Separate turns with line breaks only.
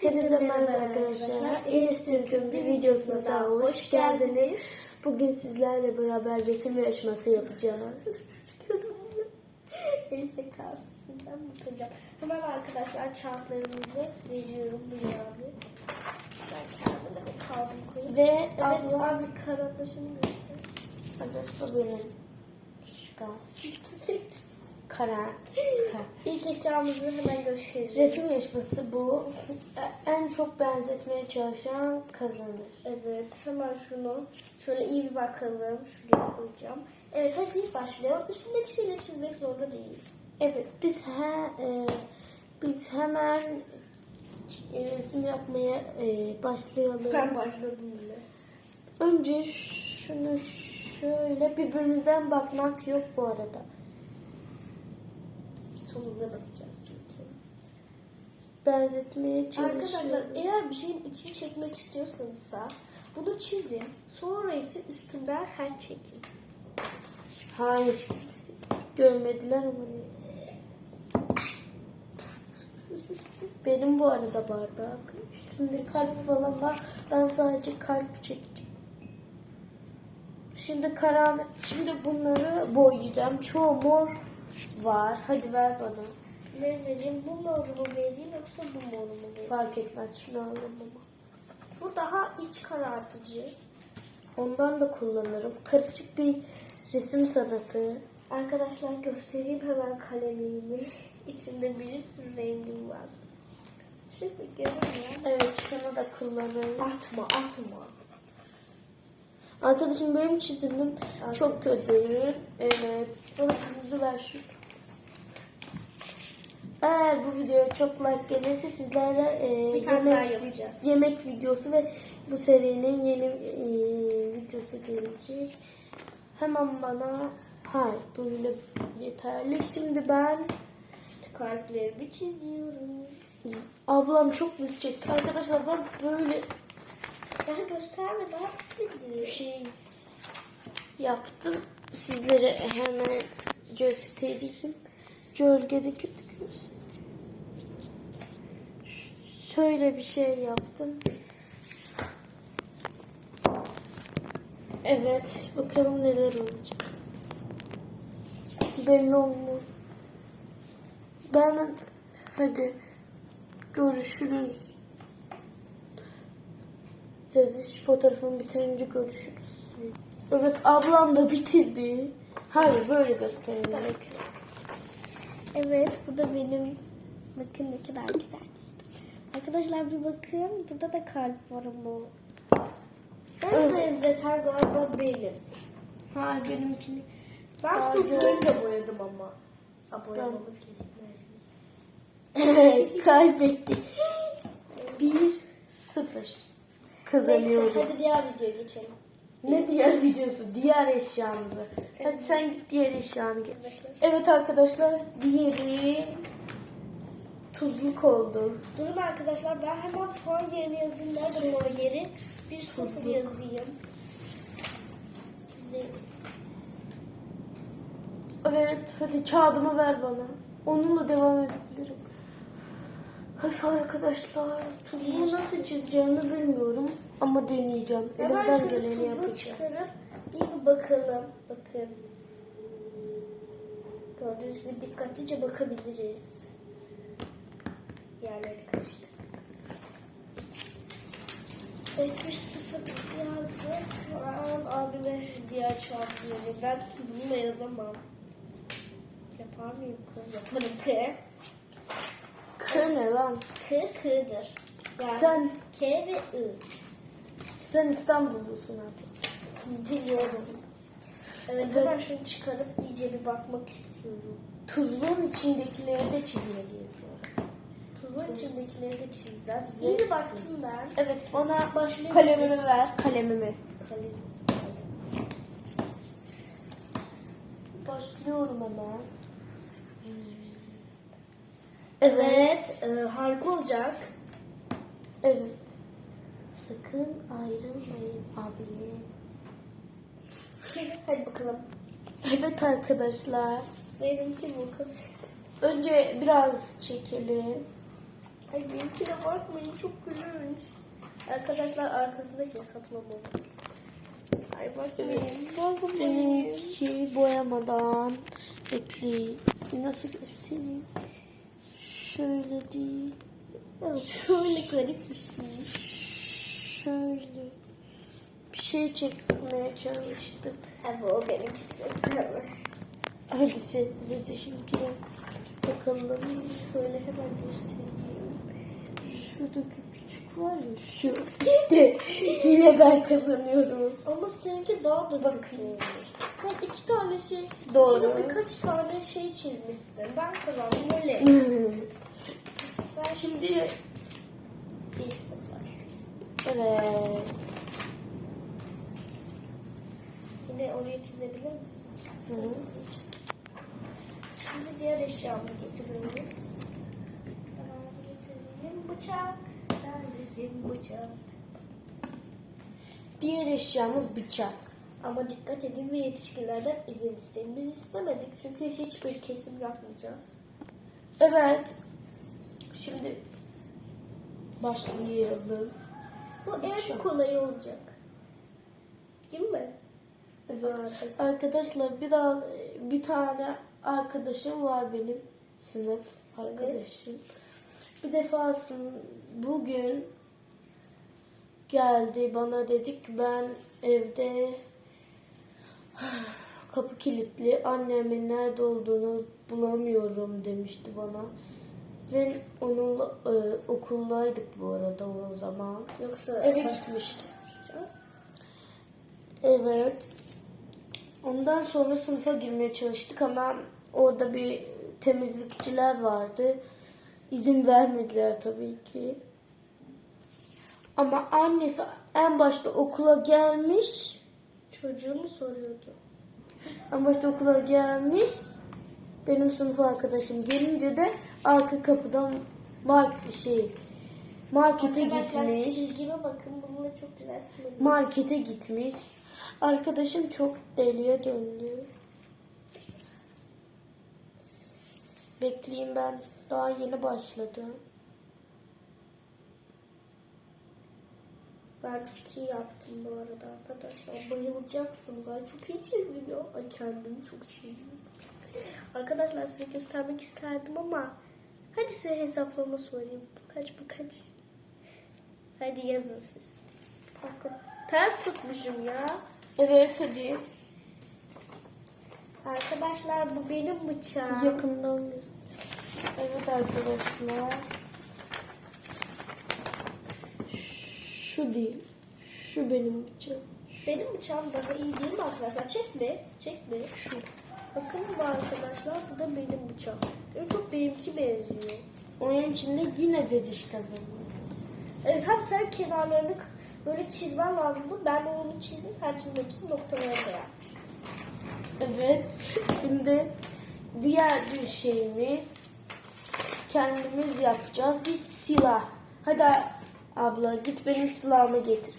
Hepinize merhaba arkadaşlar. Enes Türk'ün bir videosuna daha hoş geldiniz. Bugün sizlerle beraber resim yarışması yapacağız.
Neyse kalsın bakacağım. Hemen arkadaşlar çarklarımızı veriyorum buraya abi. Ben kendime kaldım koyayım.
Ve
Evet
ablam,
abi karataşını göster.
evet bu benim. Şu karar.
İlk eşyamızı hemen göstereceğim.
Resim yarışması bu. En çok benzetmeye çalışan kazanır.
Evet hemen şunu şöyle iyi bir bakalım. Şuraya koyacağım. Evet hadi başlayalım. Üstündeki şeyleri çizmek zorunda değiliz.
Evet biz he, e, biz hemen e, resim yapmaya e, başlayalım.
Ben başladım bile.
Önce şunu şöyle birbirimizden bakmak yok bu arada.
Sonunda bakacağız çünkü.
Benzetmeye
Arkadaşlar
çalışıyorum.
eğer bir şeyin içini çekmek istiyorsanızsa bunu çizin. Sonra ise üstünden her çekin.
Hayır. Görmediler ama. Benim bu arada bardak. Üstünde kalp falan var. Ben sadece kalp çekeceğim. Şimdi karar, şimdi bunları boyayacağım. Çoğu mor var. Hadi ver bana.
Ne vereyim? Bu moru mu vereyim yoksa bu moru mu vereyim?
Fark etmez. Şunu alalım ama.
Bu daha iç karartıcı.
Ondan da kullanırım. Karışık bir resim sanatı.
Arkadaşlar göstereyim hemen kalemimi. İçinde sürü rengim var. Şimdi görünüyor.
Evet şunu da kullanırım.
Atma atma.
Arkadaşım benim çizimim çok kötü. Evet. Kırmızı ver şu. Eğer bu videoya çok like gelirse sizlerle e,
Bir tane daha
yemek,
yapacağız.
yemek videosu ve bu serinin yeni e, videosu gelecek. Hemen bana hayır böyle yeterli. Şimdi ben
Kalplerimi çiziyorum.
ablam çok büyük çekti. Arkadaşlar ben böyle
Daha gösterme daha bitmedi.
şey yaptım. Sizlere hemen göstereyim. Gölgede gözüküyoruz. Şöyle bir şey yaptım. Evet, bakalım neler olacak. Belli olmaz. Ben hadi görüşürüz. Sözü şu fotoğrafımı bitirince görüşürüz. Evet ablam da bitirdi. Hayır böyle gösterelim.
Evet bu da benim bakın ne kadar güzel çizdim. Arkadaşlar bir bakın burada da kalp var ama. En
Evet.
benzeten galiba benim.
Hayır benimkini.
Ben
Pardon.
kutuyu da boyadım ama. Ha, boyamamız gerekmez.
Kaybettik. Bir sıfır.
Neyse
Kazanıyorum.
hadi diğer videoya geçelim.
Ne diğer videosu? Diğer eşyamızı. Hadi sen git diğer eşyanı.
Arkadaşlar.
Evet arkadaşlar diğeri tuzluk oldu.
Durun arkadaşlar ben hemen puan yerini yazayım. Nerede numara yeri? Bir sıfır
Tuzluk.
yazayım. Bize
Evet hadi kağıdımı ver bana. Onunla devam edebilirim. Öf arkadaşlar tuzluğu nasıl çizeceğimi bilmiyorum. Ama deneyeceğim.
Hemen
Elimden geleni yapacağım.
çıkarıp bir bakalım. Bakın. Gördüğünüz gibi dikkatlice bakabiliriz. Yerleri karıştı. Bir sıfır yazdık. An abime diğer çarpıyorum. Ben bununla yazamam. Yapar mıyım kız? Yaparım kı.
Kı ne lan?
Kı kıdır. Yani
Sen
K ve I.
sen İstanbullusun abi.
Biliyorum. Evet, hemen şunu çıkarıp iyice bir bakmak istiyorum.
Tuzluğun içindekileri de çizmeliyiz bu arada.
Tuzun içindekileri de çizeceğiz. İyi bir baktım ben.
Evet bana
Başlayalım.
kalemimi ver. Kalemimi.
Kalem.
Başlıyorum hemen.
Evet, e, harika olacak.
Evet. Sakın ayrılmayın abi.
Hadi bakalım.
Evet arkadaşlar.
Benimki bu.
Önce biraz çekelim.
Ay benimkine bakmayın çok gülünç. Arkadaşlar arkasındaki hesaplama. Ay bakmayın. Bakmayın.
Benimki boyamadan bekleyin. Nasıl göstereyim? Şöyle değil.
Evet, şöyle garip bir şey.
Şöyle. Bir şey çekmeye çalıştım.
Ama o benim gösterme.
Hadi size, size şimdikine bakalım. Şöyle hemen göstereyim. Şurada küçük var ya şu. İşte yine ben kazanıyorum.
Ama seninki daha da bakıyormuş. Sen iki tane şey,
Doğru.
içine birkaç tane şey çizmişsin. Ben kazandım öyle. Ben
Şimdi
bir sıfır.
evet.
Yine oraya çizebilir misin?
Hı.
Şimdi diğer eşyamızı getiriyoruz. Ben getireyim bıçak. Neredesin bıçak?
Diğer eşyamız bıçak.
Ama dikkat edin ve yetişkinlerden izin isteyin. Biz istemedik çünkü hiçbir kesim yapmayacağız.
Evet. Şimdi başlayalım.
Bu en kolay olacak. Değil mi?
Evet. Arkadaşlar bir daha bir tane arkadaşım var benim sınıf arkadaşım. Bir defasın bugün geldi bana dedik ben evde kapı kilitli annemin nerede olduğunu bulamıyorum demişti bana. Ben onunla e, okuldaydık bu arada o zaman.
Yoksa
Eve gitmişti. Evet. Ondan sonra sınıfa girmeye çalıştık ama orada bir temizlikçiler vardı. İzin vermediler tabii ki. Ama annesi en başta okula gelmiş.
Çocuğumu soruyordu.
En başta okula gelmiş. Benim sınıf arkadaşım gelince de arka kapıdan mark şey markete
Arkadaşlar
gitmiş.
silgime bakın. Bununla çok güzel silebiliriz.
markete gitmiş. Arkadaşım çok deliye döndü. Bekleyeyim ben. Daha yeni başladım.
Ben çok iyi yaptım bu arada arkadaşlar. Bayılacaksınız. Ay çok iyi çizdim ya. Ay kendimi çok seviyorum. Arkadaşlar size göstermek isterdim ama hadi size hesaplama sorayım. Bu kaç bu kaç? Hadi yazın siz. Bakın ters tutmuşum ya.
Evet hadi.
Arkadaşlar bu benim bıçağım.
Yakından Evet arkadaşlar. Şu değil. Şu benim bıçağım.
Benim bıçağım daha iyi değil mi arkadaşlar? Çekme, çekme.
Şu.
Bakın bu arkadaşlar bu da benim bıçağım. Çok benimki benziyor.
Onun içinde yine Zediş kazanıyor.
Evet hem sen kenarlarını böyle çizmen lazımdı. Ben de onu çizdim. Sen çizmemişsin. Noktalarını da yap.
Evet. Şimdi diğer bir şeyimiz kendimiz yapacağız. Bir silah. Hadi abla git benim silahımı getir.